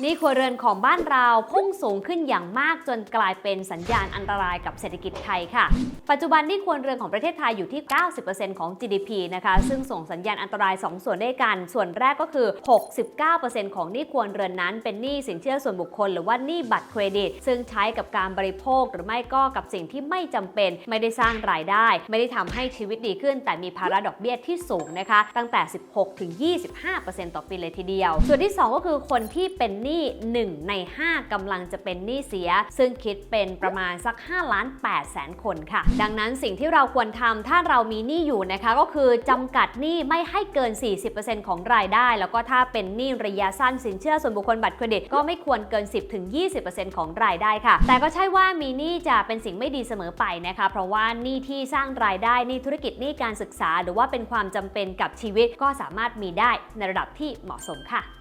หนี่ครัวเรือนของบ้านเราพุ่งสูงขึ้นอย่างมากจนกลายเป็นสัญญาณอันตรายกับเศรษฐกิจไทยค่ะ ปัจจุบันหนี่ครัวเรือนของประเทศไทยอยู่ที่ 90%ของ GDP นะคะ ซึ่งส่งสัญญาณอันตราย 2 ส่วนด้วยกัน ส่วนแรกก็คือ 69%ของหนี้ครัวเรือนนั้นเป็นหนี้สินเชื่อส่วนบุคคล หรือว่าหนี้บัตรเครดิต ซึ่งใช้กับการบริโภคหรือไม่ก็กับสิ่งที่ไม่จำเป็น ไม่ได้สร้างรายได้ ไม่ได้ทำให้ชีวิตดีขึ้น แต่มีภาระดอกเบี้ยที่สูงนะคะ ตั้งแต่ 16-25%ต่อปีเลยทีเดียว ส่วนที่ 2 ก็คือคนที่เป็นหนี้ 1 ใน 5กำลังจะเป็นหนี้เสีย ซึ่งคิดเป็นประมาณสัก5ล้าน8แสนคนค่ะ ดังนั้นสิ่งที่เราควรทำถ้าเรามีหนี้อยู่นะคะ ก็คือจำกัดหนี้ไม่ให้เกิน 40%ของรายได้ แล้วก็ถ้าเป็นหนี้ระยะสั้นสินเชื่อส่วนบุคคลบัตรเครดิตก็ไม่ควรเกิน 10-20%ของรายได้ค่ะ แต่ก็ใช่ว่ามีหนี้จะเป็นสิ่งไม่ดีเสมอไปนะคะ เพราะว่าหนี้ที่สร้างรายได้หนี้ธุรกิจหนี้การศึกษา หรือว่าเป็นความจำเป็นกับชีวิตก็สามารถมีได้ในระดับที่เหมาะสมค่ะ